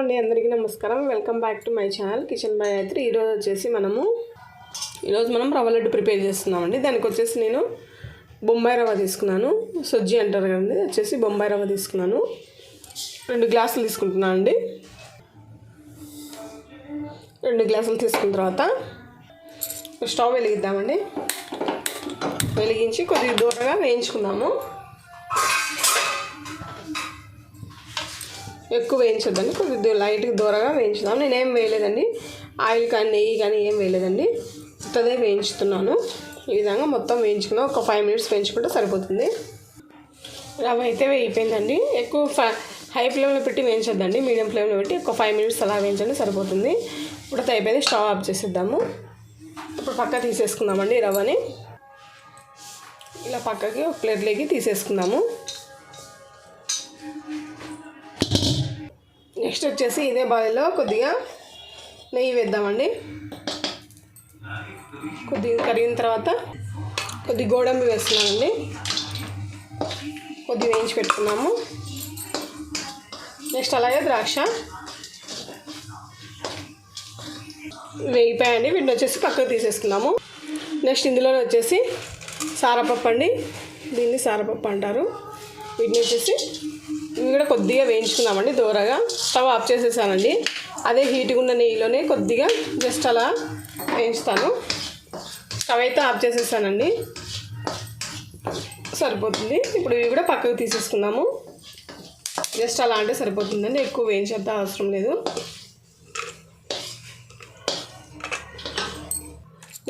అండి అందరికీ నమస్కారం. Welcome back to my channel kitchen by అయితే ఈరోజు వచ్చేసి మనము ఈరోజు మనం రవ్వ లడ్డు ప్రిపేర్ చేస్తున్నామండి. దానికి వచ్చేసి నేను బొంబాయి రవ్వ తీసుకున్నాను. సొజ్జి అంటారు కదండి వచ్చేసి బొంబాయి రవ్వ తీసుకున్నాను. రెండు గ్లాసులు తీసుకుంటున్నాను అండి. రెండు గ్లాసులు తీసుకున్న తర్వాత స్టవ్ వెలిగిద్దామండి. వెలిగించి కొద్దిగా దూరంగా వేయించుకుందాము. ఎక్కువ వేయించొద్దండి. కొద్దిగా లైట్గా దూరగా వేయించుదాం. నేనేం వేయలేదండి. ఆయిల్ కానీ నెయ్యి కానీ ఏం వేయలేదండి. ఉత్తదే వేయించుతున్నాను. ఈ విధంగా మొత్తం వేయించుకున్నా. ఒక ఫైవ్ మినిట్స్ వేయించుకుంటే సరిపోతుంది. రవ్వ అయితే వేయిపోయిందండి. ఎక్కువ ఫై హై ఫ్లేమ్లో పెట్టి వేయించొద్దండి. మీడియం ఫ్లేమ్లో పెట్టి ఒక ఫైవ్ మినిట్స్ అలా వేయించండి సరిపోతుంది. ఇప్పుడు అయిపోయింది. స్టవ్ ఆఫ్ చేసేద్దాము. ఇప్పుడు పక్క తీసేసుకుందామండి రవ్వని. ఇలా పక్కకి ఒక ప్లేట్లోకి తీసేసుకుందాము. నెక్స్ట్ వచ్చేసి ఇదే బాయిలో కొద్దిగా నెయ్యి వేద్దామండి. కొద్దిగా కరిగిన తర్వాత కొద్ది గోడంబి వేస్తున్నామండి కొద్దిగా వేయించి పెట్టుకున్నాము. నెక్స్ట్ అలాగే ద్రాక్ష. వేయిపోయండి వీటిని వచ్చేసి పక్కకు తీసేసుకున్నాము. నెక్స్ట్ ఇందులో వచ్చేసి సారపప్పు అండి. దీన్ని సారపప్పు అంటారు. వీటిని వచ్చేసి ఇవి కూడా కొద్దిగా వేయించుకుందామండి దూరగా. స్టవ్ ఆఫ్ చేసేసానండి. అదే హీట్గా ఉన్న నెయ్యిలోనే కొద్దిగా జస్ట్ అలా వేయించుతాను. స్టవ్ అయితే ఆఫ్ చేసేసానండి. సరిపోతుంది. ఇప్పుడు ఇవి కూడా పక్కకు తీసేసుకుందాము. జస్ట్ అలా అంటే సరిపోతుందండి. ఎక్కువ వేయించేద్దా అవసరం లేదు.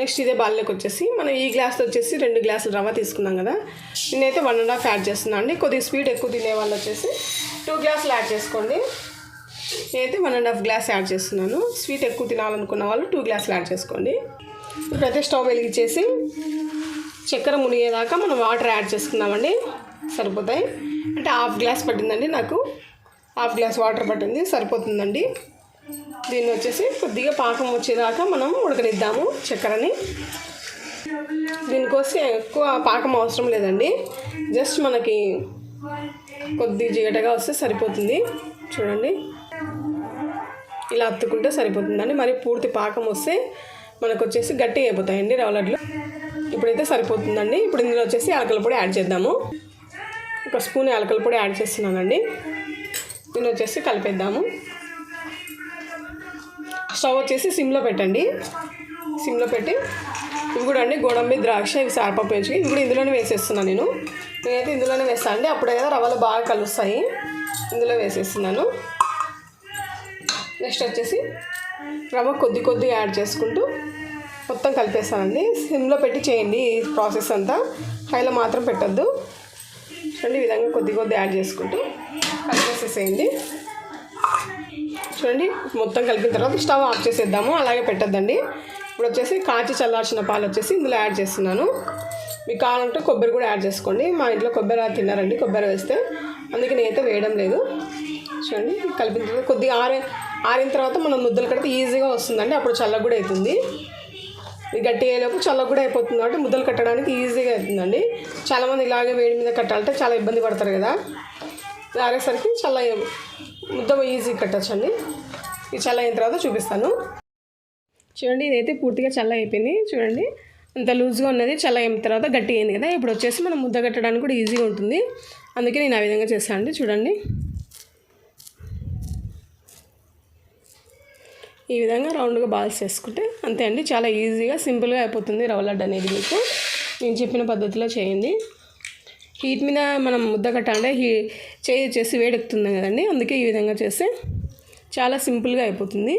నెక్స్ట్ ఇదే బాల్లోకి వచ్చేసి మనం ఈ గ్లాస్తో వచ్చేసి రెండు గ్లాసులు రవ్వ తీసుకున్నాం కదా. నేనైతే వన్ అండ్ హాఫ్ యాడ్ చేస్తున్నాను అండి. కొద్దిగా స్వీట్ ఎక్కువ తినే వాళ్ళు వచ్చేసి టూ గ్లాసులు యాడ్ చేసుకోండి. నేనైతే one and half glass add చేస్తున్నాను. స్వీట్ ఎక్కువ తినాలనుకున్న వాళ్ళు టూ గ్లాసులు యాడ్ చేసుకోండి. ఇప్పుడైతే స్టవ్ వెలిగించేసి చక్కెర మునిగేదాకా మనం వాటర్ యాడ్ చేసుకున్నామండి. సరిపోతాయి. అంటే హాఫ్ గ్లాస్ పట్టిందండి నాకు. హాఫ్ గ్లాస్ వాటర్ పట్టింది. సరిపోతుందండి. దీన్ని వచ్చేసి కొద్దిగా పాకం వచ్చేదాకా మనం ఉడకనిద్దాము చక్కెరని. దీనికోసం ఎక్కువ పాకం అవసరం లేదండి. జస్ట్ మనకి కొద్ది జిగటగా వస్తే సరిపోతుంది. చూడండి. ఇలా అత్తుకుంటే సరిపోతుందండి. మరి పూర్తి పాకం వస్తే మనకు వచ్చేసి గట్టి అయిపోతాయండి రవలడ్లు ఇప్పుడైతే సరిపోతుందండి. ఇప్పుడు ఇందులో వచ్చేసి అలకల పొడి యాడ్ చేద్దాము. ఒక స్పూన్ అలకల పొడి యాడ్ చేస్తున్నానండి. దీన్ని వచ్చేసి కలిపేద్దాము. స్టవ్ వచ్చేసి సిమ్లో పెట్టండి. సిమ్లో పెట్టి ఇవి కూడా అండి గోడంబి ద్రాక్ష ఇవి సారపప్పు వేసి ఇవి కూడా ఇందులోనే వేసేస్తున్నాను నేను. నేనైతే ఇందులోనే వేస్తాను అండి. అప్పుడే కదా రవ్వలు బాగా కలుస్తాయి. ఇందులో వేసేస్తున్నాను. నెక్స్ట్ వచ్చేసి రవ్వ కొద్ది కొద్ది యాడ్ చేసుకుంటూ మొత్తం కలిపేస్తానండి. సిమ్లో పెట్టి చేయండి ఈ ప్రాసెస్ అంతా. హైలో మాత్రం పెట్టద్దు. చూడండి ఈ విధంగా కొద్ది కొద్ది యాడ్ చేసుకుంటూ కలిపేసేసేయండి. చూడండి. మొత్తం కలిపిన తర్వాత స్టవ్ ఆఫ్ చేసేద్దాము. అలాగే పెట్టద్దండి. ఇప్పుడు వచ్చేసి కాచి చల్లార్చిన పాలు వచ్చేసి ఇందులో యాడ్ చేస్తున్నాను. మీకు కావాలంటే కొబ్బరి కూడా యాడ్ చేసుకోండి. మా ఇంట్లో కొబ్బరి తిన్నారండి. కొబ్బరి వేస్తే అందుకే నేనైతే వేయడం లేదు. చూడండి. కలిపిన తర్వాత కొద్దిగా ఆరే ఆరిన తర్వాత మనం ముద్దలు కడితే ఈజీగా వస్తుందండి. అప్పుడు చల్లగా కూడా అవుతుంది. ఇది గట్టి అయ్యేలోపు చల్ల కూడా అయిపోతుంది కాబట్టి ముద్దలు కట్టడానికి ఈజీగా అవుతుందండి. చాలామంది ఇలాగే వేడి మీద కట్టాలంటే చాలా ఇబ్బంది పడతారు కదా. ఆరేసరికి చల్ల ముద్ద ఈజీ కట్టచ్చండి. ఇది చల్ల అయిన తర్వాత చూపిస్తాను. చూడండి ఇదైతే పూర్తిగా చల్ల అయిపోయింది. చూడండి అంత లూజ్గా ఉన్నది. చల్ల అయిన తర్వాత గట్టి అయింది కదా. ఇప్పుడు వచ్చేసి మనం ముద్ద కట్టడానికి కూడా ఈజీగా ఉంటుంది. అందుకే నేను ఆ విధంగా చేస్తాను అండి. చూడండి. ఈ విధంగా రౌండ్గా బాల్స్ చేసుకుంటే అంతే అండి. చాలా ఈజీగా సింపుల్గా అయిపోతుంది రవ్వ లడ్డు అనేది మీకు. నేను చెప్పిన పద్ధతిలో చేయండి. హీట్ మీద మనం ముద్ద కట్టాలంటే హీ చేయి వచ్చేసి వేడెక్కుతుంది కదండి. అందుకే ఈ విధంగా చేస్తే చాలా సింపుల్గా అయిపోతుంది.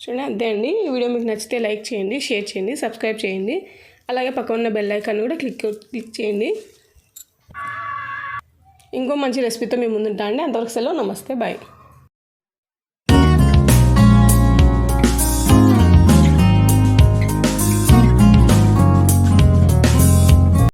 చూడండి అంతే అండి. ఈ వీడియో మీకు నచ్చితే లైక్ చేయండి షేర్ చేయండి సబ్స్క్రైబ్ చేయండి. అలాగే పక్కన ఉన్న బెల్ ఐకాన్ కూడా క్లిక్ క్లిక్ చేయండి. ఇంకో మంచి రెసిపీతో మేము ముందుంటా అండి. అంతవరకు సెలవు. నమస్తే. బాయ్.